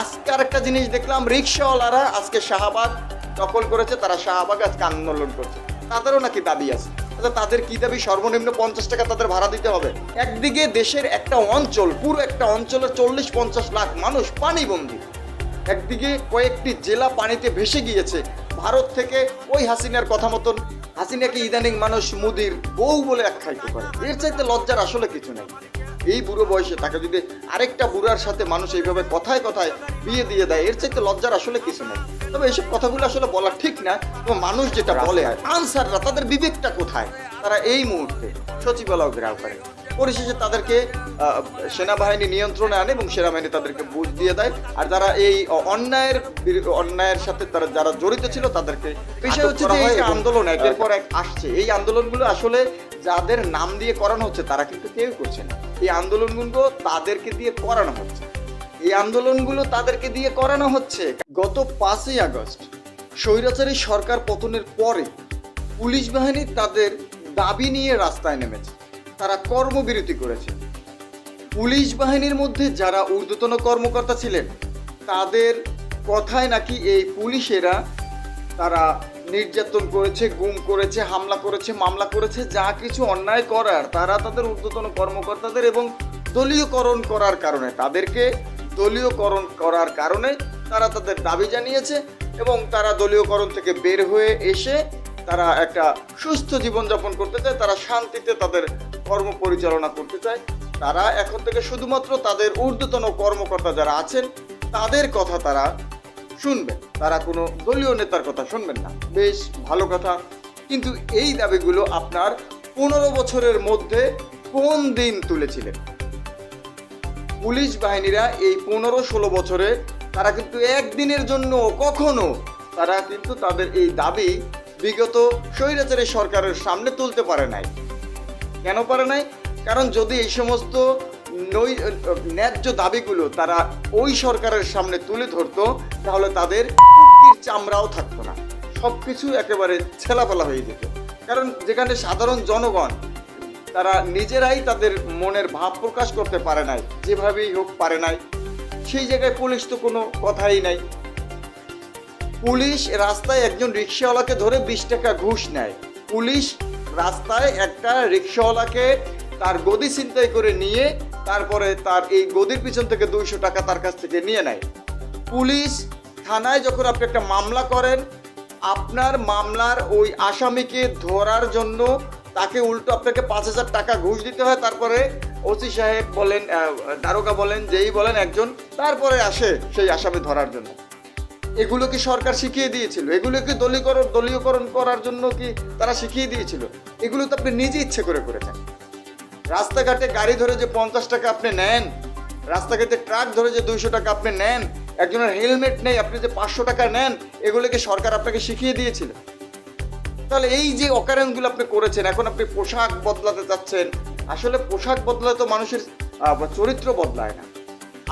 আজকে আরেকটা জিনিস দেখলাম রিক্সাওয়ালারা আজকে শাহবাগ দখল করেছে তারা শাহবাগ আজকে আন্দোলন করছে। তাদেরও নাকি দাবি আছে। আচ্ছা, তাদের কি দাবি? সর্বনিম্ন পঞ্চাশ টাকা তাদের ভাড়া দিতে হবে। একদিকে দেশের একটা অঞ্চল পুরো একটা অঞ্চলের চল্লিশ পঞ্চাশ লাখ মানুষ পানিবন্দী। একদিকে কয়েকটি জেলা পানিতে ভেসে গিয়েছে। ভারত থেকে ওই হাসিনার কথা মতন হাসিনাকে ইদানিং মানুষ মুদির বউ বলে আখ্যায়িত করে। এর চাইতে লজ্জার আসলে কিছু নেই। এই বুড়ো বয়সে তাকে যদি আরেকটা বুড়ার সাথে মানুষ এইভাবে কথায় কথায় বিয়ে দিয়ে দেয় এর চাইতে লজ্জার আসলে কিছু নেই। তবে এইসব কথাগুলো আসলে বলা ঠিক না তবে মানুষ যেটা বলে আনসাররা তাদের বিবেকটা কোথায়? তারা এই মুহূর্তে সচিবালয় ঘেরাও করে। পরিশেষে তাদেরকে সেনাবাহিনী নিয়ন্ত্রণে আনে এবং সেনাবাহিনী তাদেরকে বুঝ দিয়ে দেয়। আর যারা এই অন্যায়ের অন্যায়ের সাথে তারা যারা জড়িত ছিল তাদেরকে বিষয় হচ্ছে যে এই যে আন্দোলন একের পর এক আসছে। এই আন্দোলনগুলো আসলে যাদের নাম দিয়ে করানো হচ্ছে, তারা কিন্তু কেউ করছে না। এই আন্দোলনগুলো তাদেরকে দিয়ে করানো হচ্ছে। এই আন্দোলনগুলো তাদেরকে দিয়ে করানো হচ্ছে গত পাঁচই আগস্ট। স্বৈরাচারী সরকার পতনের পরে পুলিশ বাহিনী তাদের দাবি নিয়ে রাস্তায় নেমেছে। তারা কর্মবিরতি করেছে। পুলিশ বাহিনীর মধ্যে যারা ঊর্ধ্বতন কর্মকর্তা ছিলেন, তাদের কথায় নাকি এই পুলিশেরা তারা নির্যাতন করেছে, গুম করেছে, হামলা করেছে, মামলা করেছে, যা কিছু অন্যায় করার, তারা তাদের ঊর্ধ্বতন কর্মকর্তাদের এবং দলীয়করণ করার কারণে, তাদেরকে দলীয়করণ করার কারণে তারা তাদের দাবি জানিয়েছে এবং তারা দলীয়করণ থেকে বের হয়ে এসে তারা একটা সুস্থ জীবনযাপন করতে চায়, তারা শান্তিতে তাদের কর্ম পরিচালনা করতে চায়। তারা এখন থেকে শুধুমাত্র তাদের ঊর্ধ্বতন কর্মকর্তা যারা আছেন, তাদের কথা তারা শুনবেন। তারা কোনো দলীয় নেতার কথা শুনবেন না। বেশ ভালো কথা। কিন্তু এই দাবিগুলো আপনার পনেরো বছরের মধ্যে কোন দিন তুলেছিলেন? পুলিশ বাহিনীরা এই পনেরো ষোলো বছরে তারা কিন্তু একদিনের জন্য কখনো তারা কিন্তু তাদের এই দাবি বিগত স্বৈরাচারী সরকারের সামনে তুলতে পারে নাই। কেন পারে নাই? কারণ যদি এই সমস্ত নৈ ন্যায্য দাবিগুলো তারা ওই সরকারের সামনে তুলে ধরতো, তাহলে তাদের চামড়াও থাকতো না। সব কিছু একেবারে ছেলাফেলা হয়ে যেত। কারণ যেখানে সাধারণ জনগণ, তারা নিজেরাই তাদের মনের ভাব প্রকাশ করতে পারে নাই, যেভাবেই হোক পারে নাই। সেই জায়গায় পুলিশ তো কোনো কথাই নাই। পুলিশ রাস্তায় একজন রিক্সাওয়ালাকে ধরে বিশ টাকা ঘুষ নেয়। পুলিশ রাস্তায় একটা রিক্সাওয়ালাকে তার গদি ছিনতাই করে নিয়ে তারপরে তার এই গদির পিছন থেকে দুইশো টাকা তার কাছ থেকে নিয়ে নেয়। পুলিশ থানায় যখন আপনি একটা মামলা করেন, আপনার মামলার ওই আসামিকে ধরার জন্য তাকে উল্টো আপনাকে পাঁচ হাজার টাকা ঘুষ দিতে হয়, তারপরে ওসি সাহেব বলেন দারোগা বলেন, যেই বলেন একজন, তারপরে আসে সেই আসামি ধরার জন্য। এগুলো কি সরকার শিখিয়ে দিয়েছিল? এগুলো কি দলীয়করণ দলীয়করণ করার জন্য কি তারা শিখিয়ে দিয়েছিল? এগুলো তো আপনি নিজে ইচ্ছে করে করেছেন। রাস্তাঘাটে গাড়ি ধরে যে পঞ্চাশ টাকা আপনি নেন, রাস্তাঘাটে ট্রাক ধরে যে দুইশো টাকা আপনি নেন, একজনের হেলমেট নেই, আপনি যে পাঁচশো টাকা নেন, এগুলোকে সরকার আপনাকে শিখিয়ে দিয়েছিল। তাহলে এই যে অকারণগুলো আপনি করেছেন, এখন আপনি পোশাক বদলাতে চাচ্ছেন, আসলে পোশাক বদলাতে তো মানুষের চরিত্র বদলায় না।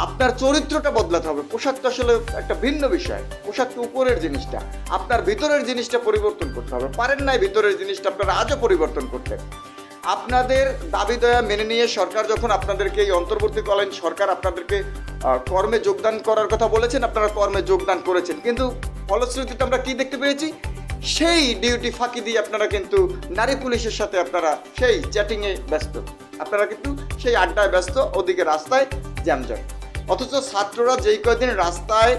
আপনার চরিত্রটা বদলাতে হবে। পোশাক তো আসলে একটা ভিন্ন বিষয়। পোশাক তো উপরের জিনিসটা। আপনার ভিতরের জিনিসটা পরিবর্তন করতে হবে। পারেন নাই ভিতরের জিনিসটা, আপনারা আজও পরিবর্তন করতে। আপনাদের দাবি দয়া মেনে নিয়ে সরকার যখন আপনাদেরকে এই অন্তর্বর্তীকালীন সরকার আপনাদেরকে কর্মে যোগদান করার কথা বলেছেন, আপনারা কর্মে যোগদান করেছেন। কিন্তু ফলশ্রুতিতে আমরা কি দেখতে পেয়েছি? সেই ডিউটি ফাঁকি দিয়ে আপনারা কিন্তু নারী পুলিশের সাথে আপনারা সেই চ্যাটিংয়ে ব্যস্ত। আপনারা কিন্তু সেই আড্ডায় ব্যস্ত, ওদিকে রাস্তায় জ্যামজট। অথচ ছাত্ররা যেই কয়দিন রাস্তায়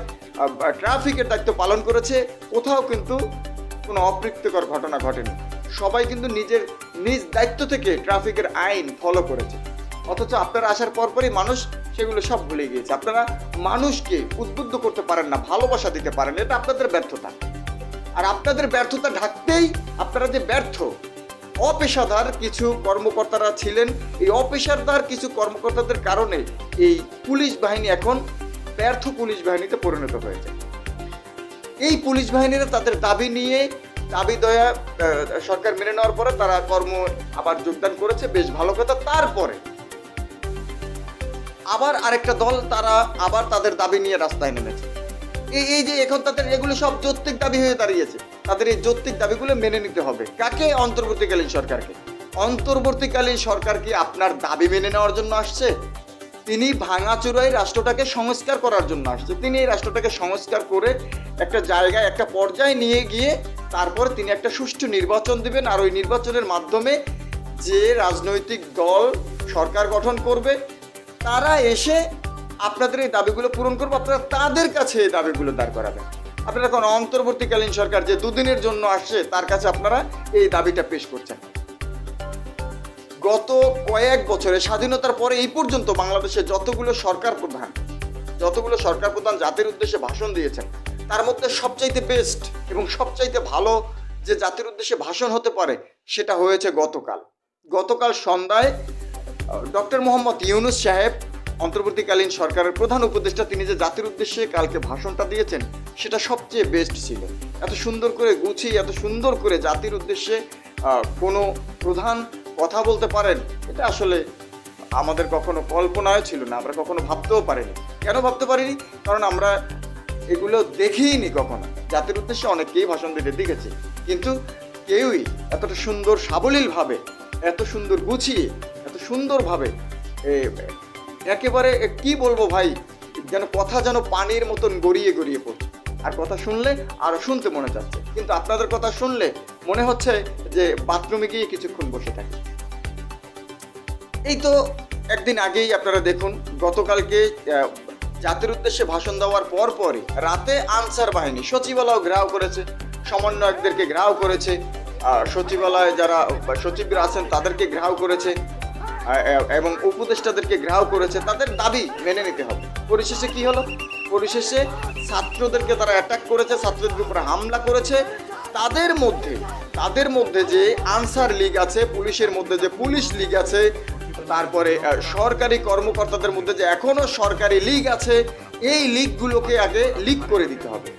ট্রাফিকের দায়িত্ব পালন করেছে, কোথাও কিন্তু কোনো অপ্রীতিকর ঘটনা ঘটেনি। সবাই কিন্তু নিজের, নিজ দায়িত্ব থেকে ট্রাফিকের আইন ফলো করেছে। অথচ আপনারা আসার পরপরই মানুষ সেগুলো সব ভুলে গিয়েছে। আপনারা মানুষকে উদ্বুদ্ধ করতে পারেন না, ভালোবাসা দিতে পারেন এটা আপনাদের ব্যর্থতা। আর আপনাদের ব্যর্থতা ঢাকতেই আপনারা যে ব্যর্থ, অপেশাদার কিছু কর্মকর্তারা ছিলেন, এই অপেশাদার কিছু কর্মকর্তাদের কারণে এই পুলিশ বাহিনী এখন ব্যর্থ পুলিশ বাহিনীতে পরিণত হয়েছে। এই পুলিশ বাহিনীরা তাদের দাবি নিয়ে দাবি দয়া সরকার মেনে নেওয়ার পরে তারা কর্ম আবার যোগদান করেছে, বেশ ভালো কথা। তারপরে আবার আরেকটা দল তারা আবার তাদের দাবি নিয়ে রাস্তায় নেমেছে। এই এই যে এখন তাদের এগুলো সব যৌক্তিক দাবি হয়ে দাঁড়িয়েছে, তাদের এই যৌক্তিক দাবিগুলো মেনে নিতে হবে। কাকে? অন্তর্বর্তীকালীন সরকারকে। অন্তর্বর্তীকালীন সরকার কি আপনার দাবি মেনে নেওয়ার জন্য আসছে? তিনি ভাঙাচুরাই রাষ্ট্রটাকে সংস্কার করার জন্য আসছে। তিনি এই রাষ্ট্রটাকে সংস্কার করে একটা জায়গায়, একটা পর্যায়ে নিয়ে গিয়ে তারপর তিনি একটা সুষ্ঠু নির্বাচন দিবেন আর ওই নির্বাচনের মাধ্যমে যে রাজনৈতিক দল সরকার গঠন করবে, তারা এসে আপনাদের এই দাবিগুলো পূরণ করবে, আপনারা তাদের কাছে এই দাবিগুলো দাঁড় করাবেন। আপনারা এখন অন্তর্বর্তীকালীন সরকার যে দুদিনের জন্য আসছে, তার কাছে আপনারা এই দাবিটা পেশ করছেন। গত কয়েক বছরে স্বাধীনতার পরে এই পর্যন্ত বাংলাদেশে যতগুলো সরকার প্রধান, যতগুলো সরকার প্রধান জাতির উদ্দেশ্যে ভাষণ দিয়েছেন তার মধ্যে সবচাইতে বেস্ট এবং সবচাইতে ভালো যে জাতির উদ্দেশ্যে ভাষণ হতে পারে সেটা হয়েছে গতকাল। গতকাল সন্ধ্যায় ডক্টর মোহাম্মদ ইউনুস সাহেব, অন্তর্বর্তীকালীন সরকারের প্রধান উপদেষ্টা, তিনি যে জাতির উদ্দেশ্যে কালকে ভাষণটা দিয়েছেন, সেটা সবচেয়ে বেস্ট ছিল। এত সুন্দর করে গুছিয়ে, এত সুন্দর করে জাতির উদ্দেশ্যে কোনো প্রধান কথা বলতে পারেন, এটা আসলে আমাদের কখনো কল্পনায় ছিল না, আমরা কখনো ভাবতেও পারিনি। কেন ভাবতে পারিনি? কারণ আমরা এগুলো দেখিনি কখনো। জাতির উদ্দেশ্যে অনেককেই ভাষণ দিতে দেখেছি। কিন্তু কেউই এতটা সুন্দর সাবলীলভাবে, এত সুন্দর গুছিয়ে, এত সুন্দরভাবে একেবারে কি বলব ভাই, যেন কথা যেন পানির মতন গড়িয়ে গড়িয়ে পড়ছে। আর কথা শুনলে আরও শুনতে মনে যাচ্ছে কিন্তু আপনাদের কথা শুনলে মনে হচ্ছে যে বাথরুমে গিয়ে কিছুক্ষণ বসে থাকি। এই তো একদিন আগেই আপনারা দেখুন, গতকালকে জাতির উদ্দেশ্যে ভাষণ দেওয়ার পর পরই রাতে আনসার বাহিনী, সচিবালয় ঘেরাও করেছে, সমন্বয়কদেরকে ঘেরাও করেছে সচিবালয়ে যারা সচিবরা আছেন তাদেরকে ঘেরাও করেছে এবং উপদেষ্টাদেরকে ঘেরাও করেছে, তাদের দাবি মেনে নিতে হবে। পরিশেষে কি হলো? পরিশেষে ছাত্রদেরকে তারা অ্যাটাক করেছে, ছাত্রদের উপরে হামলা করেছে। তাদের মধ্যে তাদের মধ্যে যে আনসার লীগ আছে, পুলিশের মধ্যে যে পুলিশ লীগ আছে তারপরে সরকারি কর্মকর্তাদের মধ্যে যে এখনও সরকারি লীগ আছে, এই লীগগুলোকে আগে লিক করে দিতে হবে।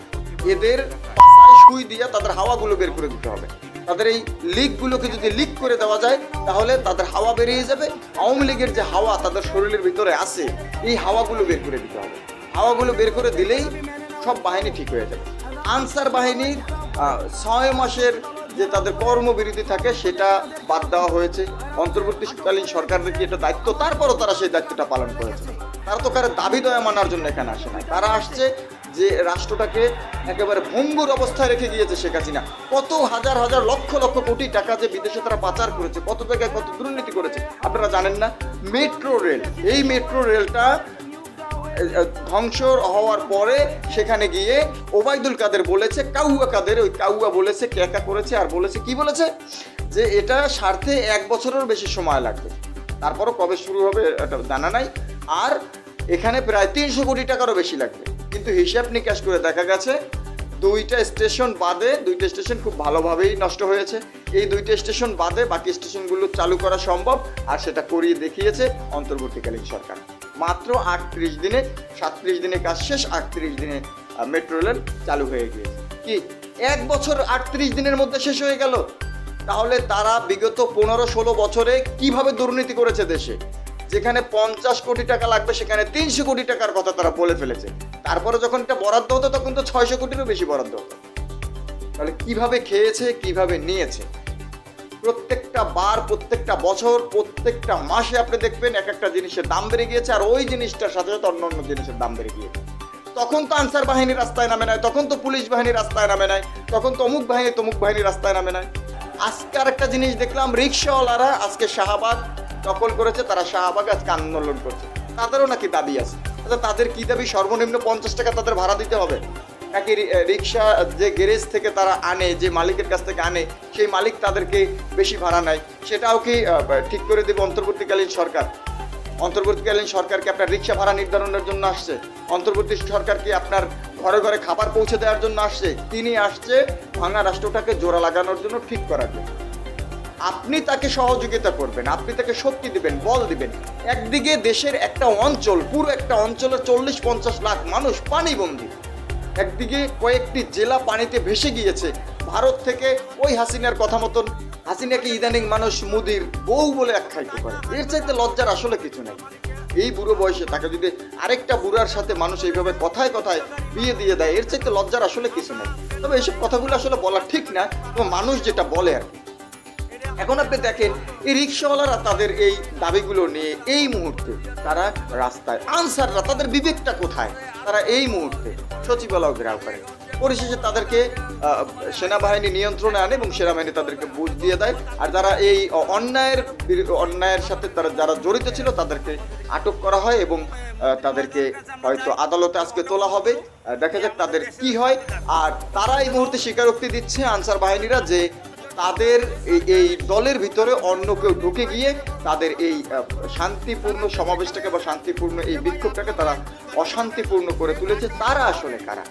এদের পাশায় সুই দিয়ে তাদের হাওয়াগুলো বের করে দিতে হবে। তাদের এই লিকগুলোকে যদি লিক করে দেওয়া যায়, তাহলে তাদের হাওয়া বেরিয়ে যাবে। আওয়ামী লীগের যে হাওয়া তাদের শরীরের ভিতরে আছে, এই হাওয়াগুলো বের করে দিতে হবে। হাওয়াগুলো বের করে দিলেই সব বাহিনী ঠিক হয়ে যাবে। আনসার বাহিনীর ছয় মাসের যে তাদের কর্মবিরতি থাকে, সেটা বাদ দেওয়া হয়েছে। অন্তর্বর্তীকালীন সরকারের কি এটা দায়িত্ব? তারপরও তারা সেই দায়িত্বটা পালন করেছে। তারা তো কারও দাবি দয়া মানার জন্য এখানে আসে না তারা আসছে যে রাষ্ট্রটাকে একেবারে ভঙ্গুর অবস্থায় রেখে গিয়েছে শেখ হাসিনা। কত হাজার হাজার, লক্ষ লক্ষ কোটি টাকা যে বিদেশে তারা পাচার করেছে, কত জায়গায় কত দুর্নীতি করেছে, আপনারা জানেন না? Metro rail. এই মেট্রো রেলটা ধ্বংস হওয়ার পরে সেখানে গিয়ে ওবায়দুল কাদের বলেছে, কাউয়া কাদের, ওই কাউয়া বলেছে ক্যাকা করেছে আর বলেছে, কি বলেছে? যে এটা স্বার্থে এক বছরেরও বেশি সময় লাগবে। তারপরও কবে শুরু হবে এটা জানা নাই। আর এখানে প্রায় তিনশো কোটি টাকারও বেশি লাগবে। কিন্তু হিসাব নিকাশ করে দেখা গেছে, দুইটা স্টেশন বাদে, দুইটা স্টেশন খুব ভালোভাবেই নষ্ট হয়েছে। এই দুইটা স্টেশন বাদে বাকি স্টেশনগুলো চালু করা সম্ভব, আর সেটা করিয়ে দেখিয়েছে অন্তর্বর্তীকালীন সরকার। মাত্র আটত্রিশ দিনে, সাতত্রিশ দিনে কাজ শেষ, আটত্রিশ দিনে মেট্রো রেল চালু হয়ে গিয়েছে। কি, এক বছর আটত্রিশ দিনের মধ্যে শেষ হয়ে গেল? তাহলে তারা বিগত পনেরো ষোলো বছরে কীভাবে দুর্নীতি করেছে দেশে? যেখানে পঞ্চাশ কোটি টাকা লাগবে, সেখানে তিনশো কোটি টাকার কথা তারা বলে ফেলেছে। তারপরে যখন এটা বরাদ্দ হতো, তখন তো ছয়শো কোটিরও বেশি বরাদ্দ হতো। তাহলে কীভাবে খেয়েছে, কীভাবে নিয়েছে? প্রত্যেকটা বার, প্রত্যেকটা বছর, প্রত্যেকটা মাসে আপনি দেখবেন এক একটা জিনিসের দাম বেড়ে গিয়েছে, আর ওই জিনিসটার সাথে সাথে অন্য অন্য জিনিসের দাম বেড়ে গিয়েছে। তখন তো আনসার বাহিনী রাস্তায় নামে নাই, তখন তো পুলিশ বাহিনী রাস্তায় নামে নাই, তখন তো অমুক বাহিনী, তমুক বাহিনী রাস্তায় নামে নাই। আজকে আর একটা জিনিস দেখলাম, রিক্সাওয়ালারা আজকে শাহবাগ দখল করেছে, তারা শাহবাগ আজকে আন্দোলন করছে। তাদেরও নাকি দাবি আছে। আচ্ছা তাদের কি দাবি? সর্বনিম্ন পঞ্চাশ টাকা তাদের ভাড়া দিতে হবে। নাকি রিক্সা যে গ্যারেজ থেকে তারা আনে, যে মালিকের কাছ থেকে আনে, সেই মালিক তাদেরকে বেশি ভাড়া নেয়। সেটাও কি ঠিক করে দেবে অন্তর্বর্তীকালীন সরকার? অন্তর্বর্তীকালীন সরকার কি আপনার রিক্সা ভাড়া নির্ধারণের জন্য আসছে? অন্তর্বর্তী সরকার কি আপনার ঘরে ঘরে খাবার পৌঁছে দেওয়ার জন্য আসছে? তিনি আসছে, ভাঙা রাষ্ট্রটাকে জোড়া লাগানোর জন্য ঠিক করার জন্য। আপনি তাকে সহযোগিতা করবেন, আপনি তাকে শক্তি দিবেন, বল দিবেন। একদিকে দেশের একটা অঞ্চল, পুরো একটা অঞ্চলের চল্লিশ পঞ্চাশ লাখ মানুষ পানিবন্দী। একদিকে কয়েকটি জেলা পানিতে ভেসে গিয়েছে। ভারত থেকে ওই হাসিনার কথা মতন হাসিনাকে ইদানিং মানুষ মুদির বউ বলে আখ্যায়িত করে। এর চাইতে লজ্জার আসলে কিছু নেই। এই বুড়ো বয়সে তাকে যদি আরেকটা বুড়ার সাথে মানুষ এইভাবে কথায় কথায় বিয়ে দিয়ে দেয়, এর চাইতে লজ্জার আসলে কিছু নেই। তবে এইসব কথাগুলো আসলে বলা ঠিক না মানুষ যেটা বলে আর কি। এখন আপনি দেখেন, এই রিক্সাওয়ালারা তাদের এই দাবিগুলো নিয়ে এই মুহূর্তে তারা রাস্তায়, আনসাররা তাদের বিবেকটা কোথায়? তারা এই মুহূর্তে সচিবালয় ঘেরাও করে। পরিশেষে তাদেরকে সেনাবাহিনী নিয়ন্ত্রণে আনে এবং সেনাবাহিনী তাদেরকে বুঝ দিয়ে দেয়। আর যারা এই অন্যায়ের অন্যায়ের সাথে তারা, যারা জড়িত ছিল, তাদেরকে আটক করা হয় এবং তাদেরকে হয়তো আদালতে আজকে তোলা হবে। দেখা যাক তাদের কি হয়। আর তারা এই মুহূর্তে স্বীকারোক্তি দিচ্ছে আনসার বাহিনীরা যে তাদের এই- দলের ভিতরে অন্য কেউ ঢুকে গিয়ে তাদের এই শান্তিপূর্ণ সমাবেশটাকে বা শান্তিপূর্ণ এই বিক্ষোভটাকে তারা অশান্তিপূর্ণ করে তুলেছে। তারা আসলে কারা?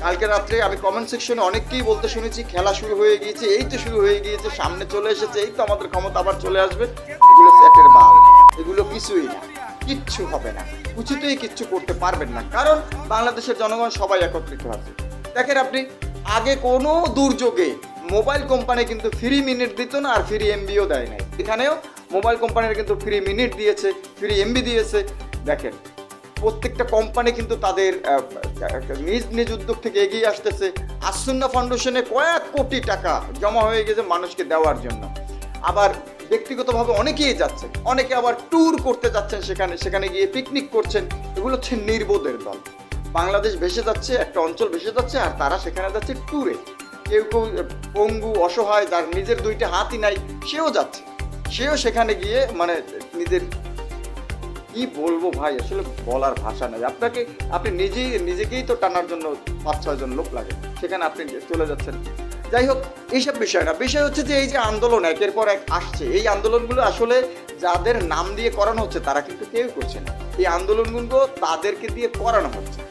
কালকে রাত্রে আমি কমেন্ট সেকশনে অনেককেই বলতে শুনেছি, খেলা শুরু হয়ে গিয়েছে, এই তো শুরু হয়ে গিয়েছে, সামনে চলে এসেছে, এই তো আমাদের ক্ষমতা আবার চলে আসবে। এগুলো সেটের মাল এগুলো কিছুই না, কিচ্ছু হবে না, উচিতই কিচ্ছু করতে পারবেন না, কারণ বাংলাদেশের জনগণ সবাই একত্রিত আছে। দেখেন আপনি, আগে কোনো দুর্যোগে মোবাইল কোম্পানি কিন্তু ফ্রি মিনিট দিত না আর ফ্রি এমবিও দেয় নাই। এখানেও মোবাইল কোম্পানির কিন্তু ফ্রি মিনিট দিয়েছে ফ্রি এমবি দিয়েছে। দেখেন, প্রত্যেকটা কোম্পানি কিন্তু তাদের নিজ নিজ উদ্যোগ থেকে এগিয়ে আসতেছে। আসুন্না ফাউন্ডেশনে কয়েক কোটি টাকা জমা হয়ে গেছে মানুষকে দেওয়ার জন্য। আবার ব্যক্তিগতভাবে অনেকেই যাচ্ছেন, অনেকে আবার ট্যুর করতে যাচ্ছেন সেখানে সেখানে গিয়ে পিকনিক করছেন। এগুলো হচ্ছে নির্বোধের দল। বাংলাদেশ ভেসে যাচ্ছে, একটা অঞ্চল ভেসে যাচ্ছে, আর তারা সেখানে যাচ্ছে ট্যুরে কেউ কেউ পঙ্গু অসহায়, যার নিজের দুইটা হাতই নাই, সেও যাচ্ছে। সেও সেখানে গিয়ে মানে নিজের, কি বলব ভাই, আসলে বলার ভাষা নাই। আপনাকে, আপনি নিজেই, নিজেকেই তো টানার জন্য পাঁচ ছয়জন লোক লাগে। সেখানে আপনি চলে যাচ্ছেন। যাই হোক, এইসব বিষয় না। বিষয় হচ্ছে যে, এই যে আন্দোলন, একের পর এক আসছে। এই আন্দোলনগুলো আসলে যাদের নাম দিয়ে করানো হচ্ছে, তারা কিন্তু কেউ করছে না। এই আন্দোলনগুলো তাদেরকে দিয়ে করানো হচ্ছে।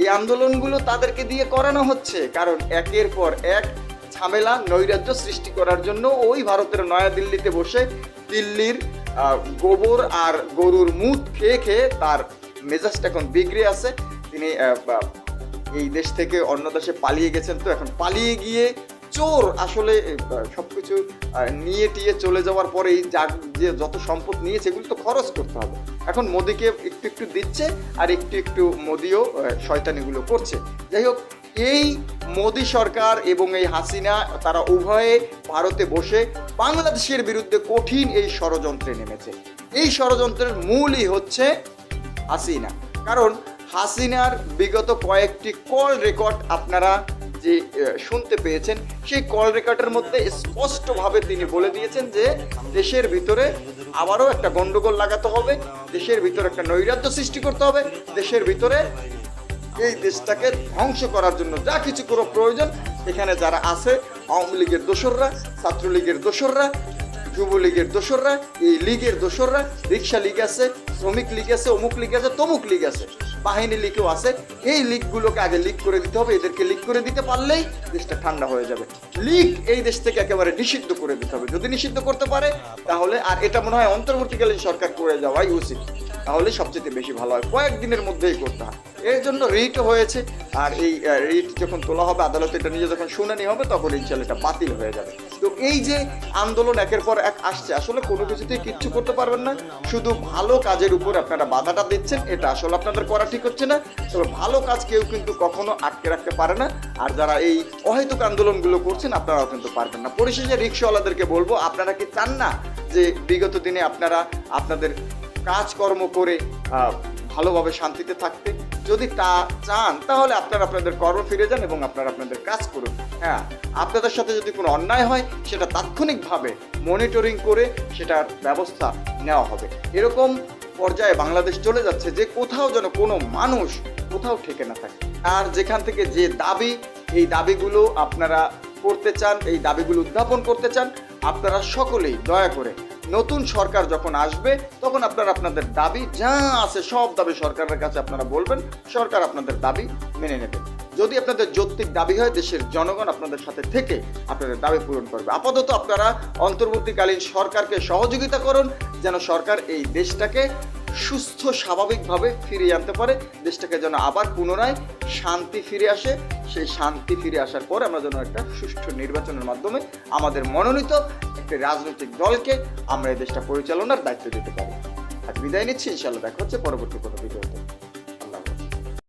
এই আন্দোলনগুলো তাদেরকে দিয়ে করানো হচ্ছে। কারণ একের পর এক ঝামেলা নৈরাজ্য সৃষ্টি করার জন্য ওই ভারতের নয়াদিল্লিতে বসে দিল্লির গোবর আর গরুর মুখ খেয়ে খেয়ে তার মেজাজটা এখন বিগড়ে আছে। তিনি এই দেশ থেকে অন্য দেশে পালিয়ে গেছেন তো এখন পালিয়ে গিয়ে চোর আসলে আহ, সবকিছু আহ, নিয়ে টিয়ে চলে যাওয়ার পরেই যা যে যত সম্পদ নিয়েছে এগুলো তো খরচ করতে হবে। এখন মোদিকে একটু একটু দিচ্ছে আর একটু একটু মোদিও শয়তানিগুলো করছে। যাই হোক, এই মোদি সরকার এবং এই হাসিনা, তারা উভয়ে ভারতে বসে বাংলাদেশের বিরুদ্ধে কঠিন এই ষড়যন্ত্রে নেমেছে। এই ষড়যন্ত্রের মূলই হচ্ছে হাসিনা। কারণ হাসিনার বিগত কয়েকটি কল রেকর্ড আপনারা যে শুনতে পেয়েছেন, সেই কল রেকর্ডের মধ্যে স্পষ্টভাবে তিনি বলে দিয়েছেন যে, দেশের ভিতরে আবারও একটা গন্ডগোল লাগাতে হবে, দেশের ভিতরে একটা নৈরাজ্য সৃষ্টি করতে হবে, দেশের ভিতরে এই দেশটাকে ধ্বংস করার জন্য যা কিছু কোনো প্রয়োজন, এখানে যারা আছে, আওয়ামী লীগের দোসররা, ছাত্রলীগের দোসররা যুবলীগের দোসররা, এই লীগের দোসররা রিক্সা লীগ আছে, শ্রমিক লীগ আছে, অমুক লীগ আছে, তমুক লীগ আছে, বাহিনী লীগও আছে, এই লীগগুলোকে আগে লিগ করে দিতে হবে, এদেরকে লিগ করে দিতে পারলেই দেশটা ঠান্ডা হয়ে যাবে। লীগ এই দেশ থেকে একেবারে নিষিদ্ধ করে দিতে হবে। যদি নিষিদ্ধ করতে পারে, তাহলে আর এটা মনে হয় অন্তর্বর্তীকালীন সরকার করে যাওয়াই উচিত। তাহলে সবচেয়ে বেশি ভালো হয়। কয়েকদিনের মধ্যেই করতে হয়। এর জন্য রিটও হয়েছে। আর এই রিট যখন তোলা হবে, আদালতে এটা নিয়ে যখন শুনানি হবে, তখন এই ছেলেটা বাতিল হয়ে যাবে। তো এই যে আন্দোলন একের পর এক আসছে, আসলে কোনো কিছুতেই কিচ্ছু করতে পারবেন না। শুধু ভালো কাজের উপর আপনারা বাধাটা দিচ্ছেন, এটা আসলে আপনাদের করা ঠিক হচ্ছে না। তবে ভালো কাজ কেউ কিন্তু কখনো আটকে রাখতে পারে না। আর যারা এই অহেতুক আন্দোলনগুলো করছেন, আপনারাও কিন্তু পারবেন না। পরিশেষে রিক্সাওয়ালাদেরকে বলব, আপনারা কি চান না যে বিগত দিনে আপনারা আপনাদের কাজকর্ম করে ভালোভাবে শান্তিতে থাকতে? যদি তা চান, তাহলে আপনারা আপনাদের কর্ম ফিরে যান এবং আপনারা আপনাদের কাজ করুন। হ্যাঁ আপনাদের সাথে যদি কোনো অন্যায় হয়, সেটা তাৎক্ষণিকভাবে মনিটরিং করে সেটার ব্যবস্থা নেওয়া হবে। এরকম পর্যায়ে বাংলাদেশ চলে যাচ্ছে যে কোথাও যেন কোনো মানুষ কোথাও ঠেকে না থাকে। আর যেখান থেকে যে দাবি, এই দাবিগুলো আপনারা করতে চান, এই দাবিগুলো উত্থাপন করতে চান, আপনারা সকলেই দয়া করে নতুন সরকার যখন আসবে, তখন আপনারা আপনাদের দাবি যা আছে সব দাবি সরকারের কাছে আপনারা বলবেন, সরকার আপনাদের দাবি মেনে নেবে। যদি আপনাদের যৌক্তিক দাবি হয়, দেশের জনগণ আপনাদের সাথে থেকে আপনাদের দাবি পূরণ করবে। আপাতত আপনারা অন্তর্বর্তীকালীন সরকারকে সহযোগিতা করুন, যেন সরকার এই দেশটাকে সুস্থ, স্বাভাবিকভাবে ফিরিয়ে আনতে পারে। দেশটাকে যেন আবার পুনরায় শান্তি ফিরে আসে। সেই শান্তি ফিরে আসার পর আমরা যেন একটা সুষ্ঠু নির্বাচনের মাধ্যমে আমাদের মনোনীত একটি রাজনৈতিক দলকে আমরা এই দেশটা পরিচালনার দায়িত্ব দিতে পারি। আজ বিদায় নিচ্ছি ইনশাল্লাহ দেখা হচ্ছে পরবর্তী কোনো ভিডিওতে।